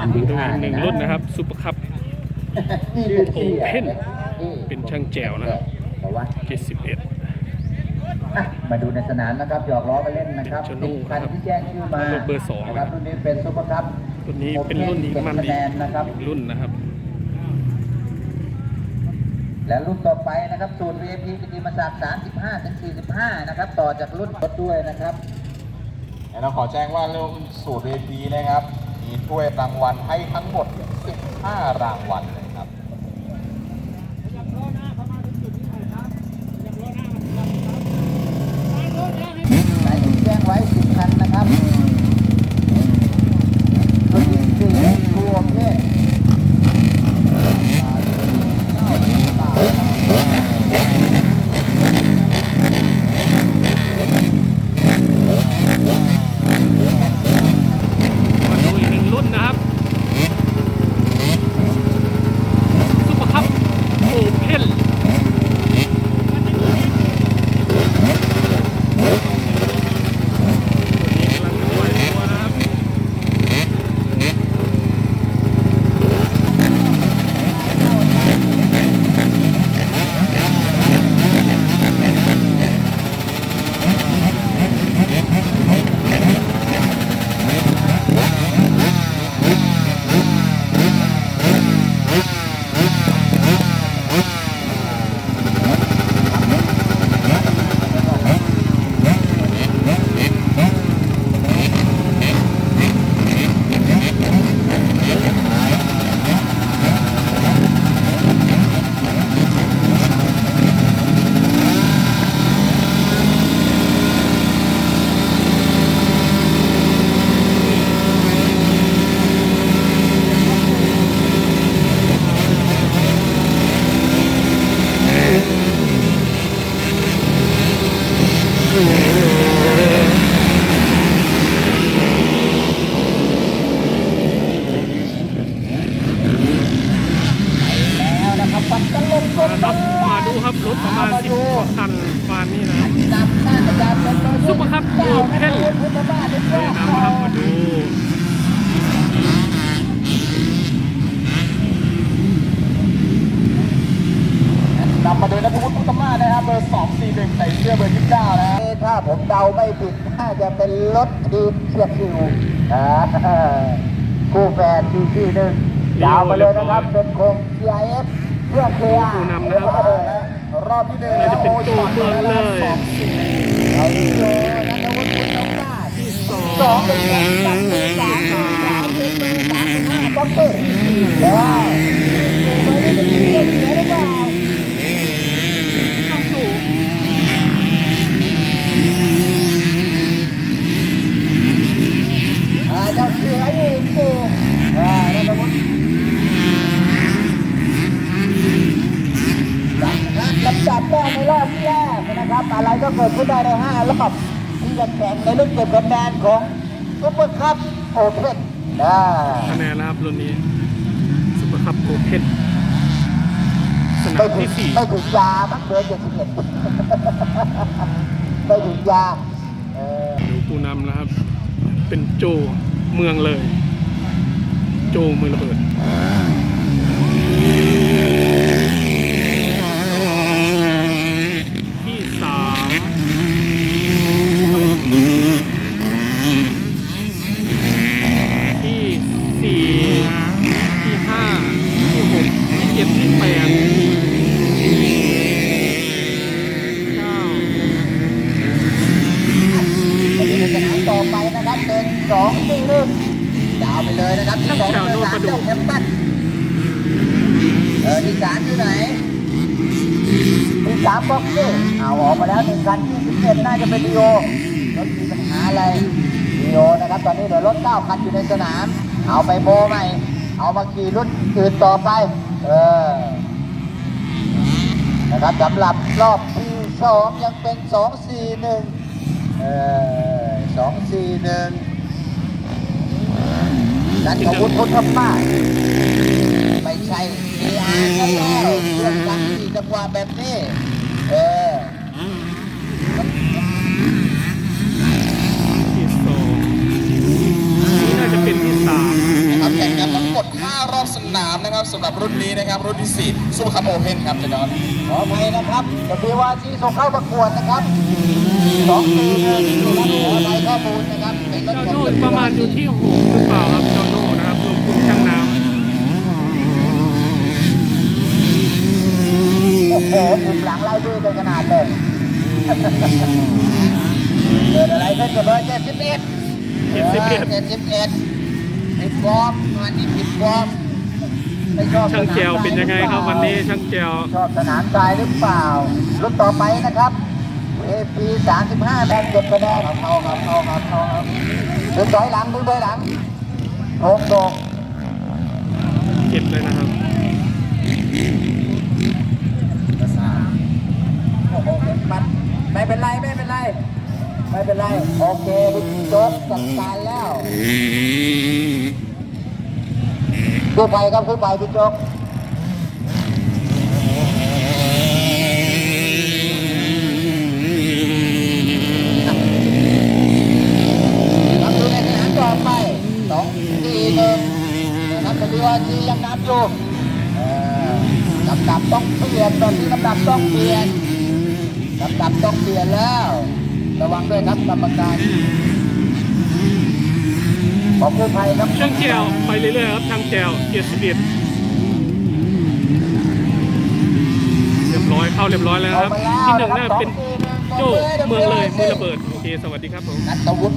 อันที่ดูห้าอีกหนึ่งรุ่นนะครับซุปเปอร์คัพนี่คือโอเพ่นเป็นช่างแจ๋วนะครับแต่ว่าเจ็ดสิบเอ็ดอะมาดูในสนามนะครับหยอกล้อกันเล่นนะครับเป็นชโน่สิบคันที่แจ้งชื่อมารุ่นเบอร์สองนะครับรุ่นนี้เป็นซุปเปอร์คัพรุ่นนี้เป็นรุ่นอีกมันเก็บอีคะกแนนนะครับอีกรุ่นนะครับ และรุ่นต่อไปนะครับสูตร VIP กิติมศักดิ์35ถึง45 นะครับ ต่อจากรุ่นรถด้วยนะครับและเราขอแจ้งว่าเรื่องสูตรเวทีนะครับ มีถ้วยรางวัลให้ทั้งหมด 15 รางวัลเลยครับ นายแจ้งไว้ 10 คันนะครับรุ่นที่สี่ทัวร์เพศ มาดูอีกหนึ่งรุ่นนะครับซุปเปอร์คัพโอเพ่นกำลังปล่อยตัวนะครับ แล้วนะครับปัดตลบก มา ด ครับมาดูครับรถประมาณสิบคันประมาณนี้นะครับนำหน้าประซุปเปอร์คัพโอเพ่นพุทธบ้าด้วยนะครับมาดูนำมาโดยนัทวุฒิพุทธมาศนะครับเบอร์241ใส่เสื้อเบอร์29นะครับถ้าผมเดาไม่ผิดน่าจะเป็นรถทีเชียร์คิวอ่าคู่แฝดที่ที่หนึ่งยาวไปเลยนะครับเป็นโครง CIF เพื่อเคลียร์ผู้นำนะครับรอบที่หนึ่งน่าจะเป็นตัวเมืองเลยเอาดีเลยนัทวุฒิพุทธบ้าทสองสองหนึ่งสามหนึ่งสามห้าสามหนึ่งสามห้าบ็อกเกอร์แล้วไม่ได้เป็นเสียหรือเปล่า เข้าสู่ อ่าเจ้าเสืออีกสิอ่านัทวุฒิ ลำดับแรกในรอบที่แรกนะครับ อะไรก็เกิดขึ้นได้ในห้ารอบที่จะแข่งในรุ่นเก็บคะแนนของซุปเปอร์คัพโอเพ่นอ่าคะแนนนะครับรุ่นนี้ซุปเปอร์คัพโอเพ่นสนาไม่มถึที่งสี่ไม่ถึงยามั้งเบอร์เจ็ดสิบเอ็ดไม่ถึงยาเออดูผู้นำนะครับ เป็นโจเมืองเลย โจเมืองระเบิดที่สามที่สี่ที่ห้าที่หกที่เจ็ดที่แปดเก้า อันนี้เป็นสนามต่อ ไปนะครับเป็นสองที่รุ่นดาวไปเลยนะครับที่สองเป็นสามเจ้าแคมปัสเออที่สามอยู่ไหนที่สามบ็อกเกอร์เอาออกมาแล้วหนึ่งคันที่สิบเอ็ดน่าจะเป็นดีโอรถมีปัญหาอะไรดีโอนะครับ ตอนนี้เหลือรถเก้าคันอยู่ในสนาม เอาไปโบใหม่ เอามาขี่รุ่นอื่นต่อไป เออนะครับสำหรับรอบที่สองยังเป็นสองสี่หนึ่งเออ สองสี่หนึ่งนันทวุฒิพุทธมาศไม่ใช่เออาร์กันแล้วเครื่องจักรที่จังหวะแบบนี้ เออที่สองนี่น่าจะเป็นที่สาม นะครับแข่งกัน5รอบสนามนะครับสำหรับรุ่นนี้นะครับ รุ่นที่ 4ซูเปอร์คัพโอเพนครับเจนอนขออภัยนะครับจะมีวาซีส่งเข้าประกวดนะครับสองปีหนึ่งนะครับขออภัยข้อมูลนะครับเป็นรถเจ้าแข่งโน่ประมาณอยู่ที่หกหรือเปล่าครับเจ้าโน่นะครับรวมคุณช่างน้โอ้โหปุ่มหลังไล่ด้วยกันขนาดเลยเกิดอะไรขึ้นกับเบอร์เจ็ดสิบเอ็ดำเจ็ดสิบเอ็ดเจ็ดสิบเอ็ด ผิดฟอร์มวันนี้ผิดฟอร์มไม่ชอบช่างแจวเป็นยังไงครับวันนี้ช่างแจวชอบสนามทรายหรือเปล่ารุ่นต่อไปนะครับ AP 35แต้มเก็บคะแนนเข้าครับเข้าครับเข้าครับดึงถอยหลังดึงถอยหลังโงโดกเจ็บเลยนะครับโอ้โหมันไม่เป็นไรไม่เป็นไร ไม่เป็นไร โอเคพี่โจ๊กจัดการแล้วคู่ไปครับคู่ไปพี่โจ๊กครับดูในสนามต่อไปสองสี่หนึ่งนับจะดูว่าจียังนับอยู่เออลำดับต้องเปลี่ยนตอนนี้ลำดับต้องเปลี่ยนลำดับต้องเปลี่ยนแล้ว ระวังด้วยครับกรรมการขอกู้ภัยครับช่างแจวไปเรื่อยๆครับช่างแจวเจ็ดสิบเอ็ดเรียบร้อยเข้าเรียบร้อยแล้วนะครับ ที่หนึ่งน่าเป็นโจ้เมืองเลยมือระเบิด โอเค สวัสดีครับผมนัทวุฒิ